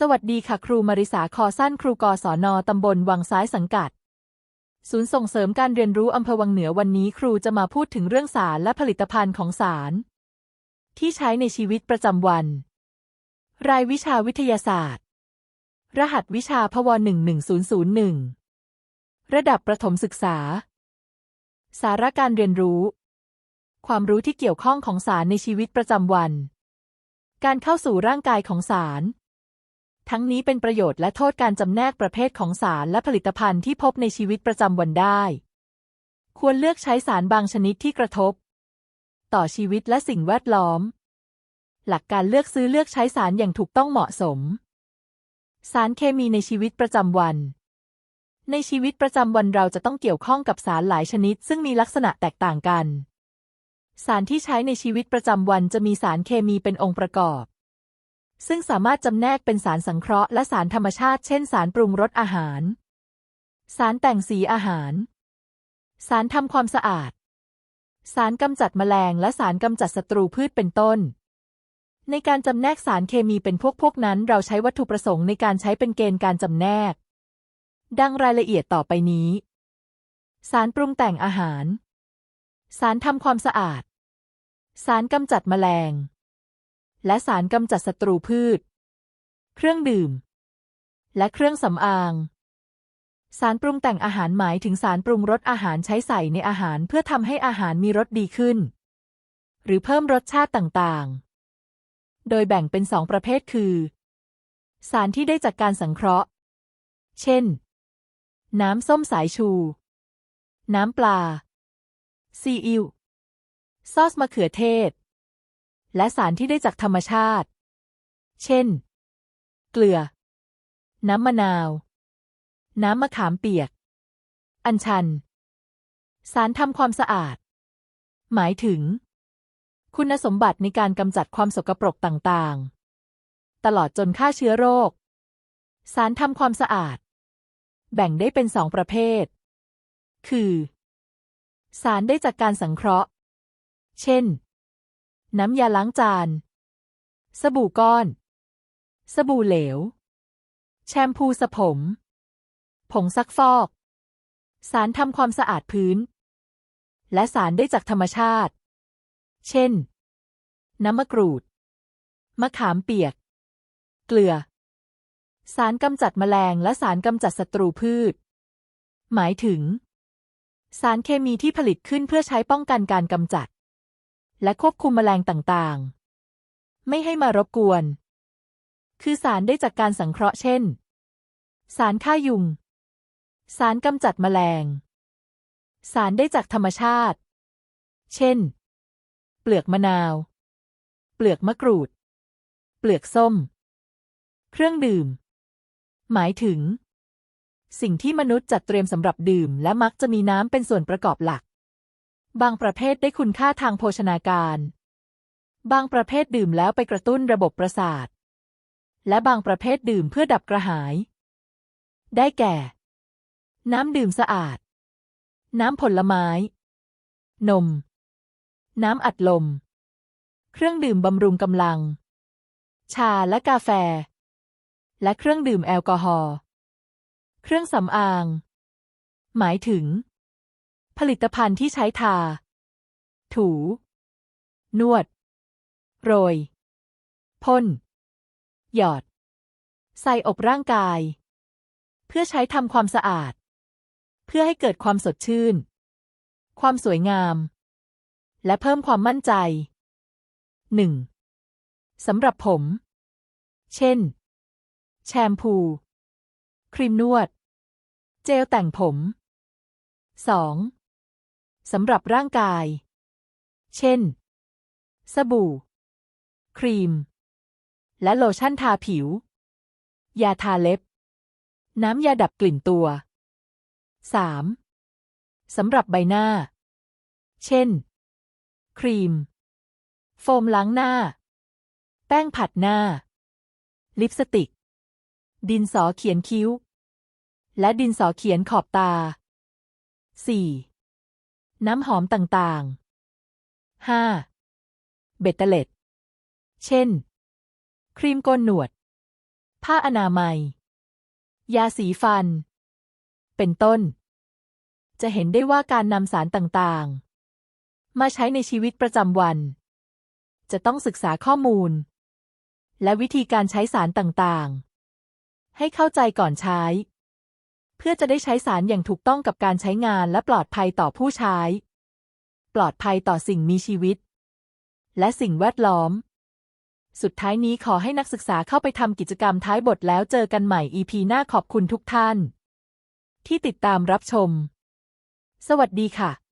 สวัสดีค่ะครูมาริสาคอสั้นครูกศนตำบลวังซ้ายสังกัด ศูนย์ส่งเสริมการเรียนรู้อำเภอวังเหนือวันนี้ครูจะมาพูดถึงเรื่องสารและผลิตภัณฑ์ของสาร ที่ใช้ในชีวิตประจำวัน รายวิชาวิทยาศาสตร์ รหัสวิชาพว11001 ระดับประถมศึกษา สาระการเรียนรู้ ความรู้ที่เกี่ยวข้องของสารในชีวิตประจำวัน การเข้าสู่ร่างกายของสาร ทั้งนี้เป็นประโยชน์และโทษการจำแนกประเภทของสารและผลิตภัณฑ์ที่พบในชีวิตประจำวันได้ ควรเลือกใช้สารบางชนิดที่กระทบ ต่อชีวิตและสิ่งแวดล้อม หลักการเลือกซื้อเลือกใช้สารอย่างถูกต้องเหมาะสม สารเคมีในชีวิตประจำวัน ในชีวิตประจำวันเราจะต้องเกี่ยวข้องกับสารหลายชนิด ซึ่งมีลักษณะแตกต่างกัน สารที่ใช้ในชีวิตประจำวันจะมีสารเคมีเป็นองค์ประกอบ ซึ่งสามารถจำแนกเป็นสารสังเคราะห์และสารธรรมชาติ เช่น สารปรุงรสอาหาร สารแต่งสีอาหาร สารทำความสะอาด สารกำจัดแมลง และสารกำจัดศัตรูพืชเป็นต้น ในการจำแนกสารเคมีเป็นพวกพวกนั้น เราใช้วัตถุประสงค์ในการใช้เป็นเกณฑ์การจำแนก ดังรายละเอียดต่อไปนี้ สารปรุงแต่งอาหาร สารทำความสะอาด สารกำจัดแมลง และสารกำจัดศัตรูพืช เครื่องดื่ม และเครื่องสำอาง สารปรุงแต่งอาหารหมายถึงสารปรุงรสอาหารใช้ใส่ในอาหารเพื่อทำให้อาหารมีรสดีขึ้น หรือเพิ่มรสชาติต่างๆ โดยแบ่งเป็นสองประเภทคือ สารที่ได้จากการสังเคราะห์ เช่น น้ำส้มสายชู น้ำปลาซีอิ๊วซอสมะเขือเทศ และสารที่ได้จากธรรมชาติ เช่น เกลือ น้ำมะนาว น้ำมะขามเปียก อัญชัน สารทำความสะอาด หมายถึง คุณสมบัติในการกำจัดความสกปรกต่างๆ ตลอดจนฆ่าเชื้อโรค สารทำความสะอาด แบ่งได้เป็นสองประเภท คือ สารได้จากการสังเคราะห์ เช่น น้ำยาล้างจาน สบู่ก้อน สบู่เหลว แชมพูสระผม ผงซักฟอก สารทำความสะอาดพื้น และสารได้จากธรรมชาติ เช่น น้ำมะกรูด มะขามเปียก เกลือ สารกำจัดแมลงและสารกำจัดศัตรูพืช หมายถึง สารเคมีที่ผลิตขึ้นเพื่อใช้ป้องกันการกำจัด และควบคุมแมลงต่างๆ ไม่ให้มารบกวน คือสารได้จากการสังเคราะห์เช่น สารฆ่ายุง สารกำจัดแมลง สารได้จากธรรมชาติ เช่น เปลือกมะนาว เปลือกมะกรูด เปลือกส้ม เครื่องดื่ม หมายถึง สิ่งที่มนุษย์จัดเตรียมสำหรับดื่มและมักจะมีน้ำเป็นส่วนประกอบหลัก บางประเภทได้คุณค่าทางโภชนาการ บางประเภทดื่มแล้วไปกระตุ้นระบบประสาท และบางประเภทดื่มเพื่อดับกระหาย ได้แก่ น้ำดื่มสะอาด น้ำผลไม้ นม น้ำอัดลม เครื่องดื่มบำรุงกำลัง ชาและกาแฟ และเครื่องดื่มแอลกอฮอล์ เครื่องสำอาง หมายถึง ผลิตภัณฑ์ที่ใช้ทา ถู นวด โรย พ่น หยอด ใส่อบร่างกาย เพื่อใช้ทำความสะอาด เพื่อให้เกิดความสดชื่น ความสวยงาม และเพิ่มความมั่นใจหนึ่งสำหรับผม เช่น แชมพู ครีมนวด เจลแต่งผม 2. สำหรับร่างกาย เช่น สบู่ ครีม และโลชั่นทาผิว ยาทาเล็บ น้ำยาดับกลิ่นตัว 3. สำหรับใบหน้า เช่น ครีม โฟมล้างหน้า แป้งผัดหน้า ลิปสติก ดินสอเขียนคิ้ว และดินสอเขียนขอบตา 4. น้ำหอมต่างๆ 5. เบตเตเล็ด เช่น ครีมโกนหนวด ผ้าอนามัย ยาสีฟัน เป็นต้น จะเห็นได้ว่าการนำสารต่างๆ มาใช้ในชีวิตประจำวัน จะต้องศึกษาข้อมูล และวิธีการใช้สารต่างๆ ให้เข้าใจก่อนใช้ พื่อจะได้ใช้สารอย่างถูกต้องกับการใช้งานและปลอดภัยต่อผู้ใช้ ปลอดภัยต่อสิ่งมีชีวิต และสิ่งแวดล้อม สุดท้ายนี้ขอให้นักศึกษาเข้าไปทำกิจกรรมท้ายบทแล้วเจอกันใหม่ EP หน้าขอบคุณทุกท่าน ที่ติดตามรับชม สวัสดีค่ะ